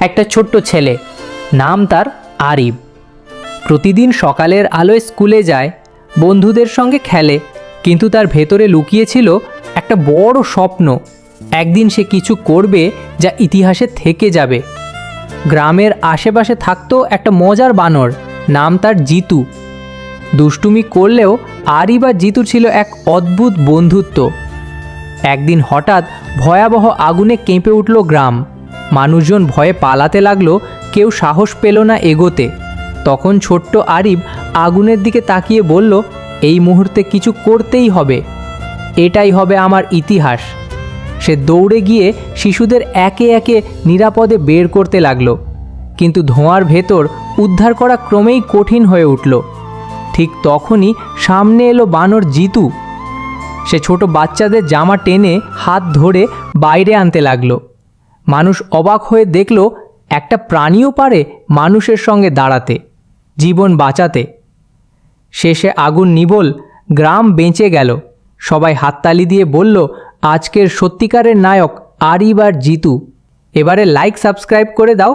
একটা ছোট্ট ছেলে। নাম তার আরিব প্রতিদিন সকালের আলোয় স্কুলে যায়, বন্ধুদের সঙ্গে খেলে, কিন্তু তার ভেতরে লুকিয়েছিল একটা বড় স্বপ্ন। একদিন সে কিছু করবে যা ইতিহাসে থেকে যাবে। গ্রামের আশেপাশে থাকতো একটা মজার বানর, নাম তার জিতু। দুষ্টুমি করলেও আরিব আর জিতুর ছিল এক অদ্ভুত বন্ধুত্ব। একদিন হঠাৎ ভয়াবহ আগুনে কেঁপে উঠল গ্রাম। মানুষজন ভয়ে পালাতে লাগল, কেউ সাহস পেল না এগোতে। তখন ছোট্ট আরিব আগুনের দিকে তাকিয়ে বলল, এই মুহূর্তে কিছু করতেই হবে। এটাই হবে আমার ইতিহাস। সে দৌড়ে গিয়ে শিশুদের একে একে নিরাপদে বের করতে লাগল। কিন্তু ধোঁয়ার ভেতর উদ্ধার করা ক্রমেই কঠিন হয়ে উঠল। ঠিক তখনই সামনে এলো বানর জিতু। সে ছোট বাচ্চাদের জামা টেনে হাত ধরে বাইরে আনতে লাগল। মানুষ অবাক হয়ে দেখল, একটা প্রাণীও পারে মানুষের সঙ্গে দাঁড়াতে, জীবন বাঁচাতে। শেষে আগুন নিবল, গ্রাম বেঁচে গেল। সবাই হাততালি দিয়ে বলল, আজকের সত্যিকারের নায়ক আরিবার জিতু। এবারে লাইক সাবস্ক্রাইব করে দাও।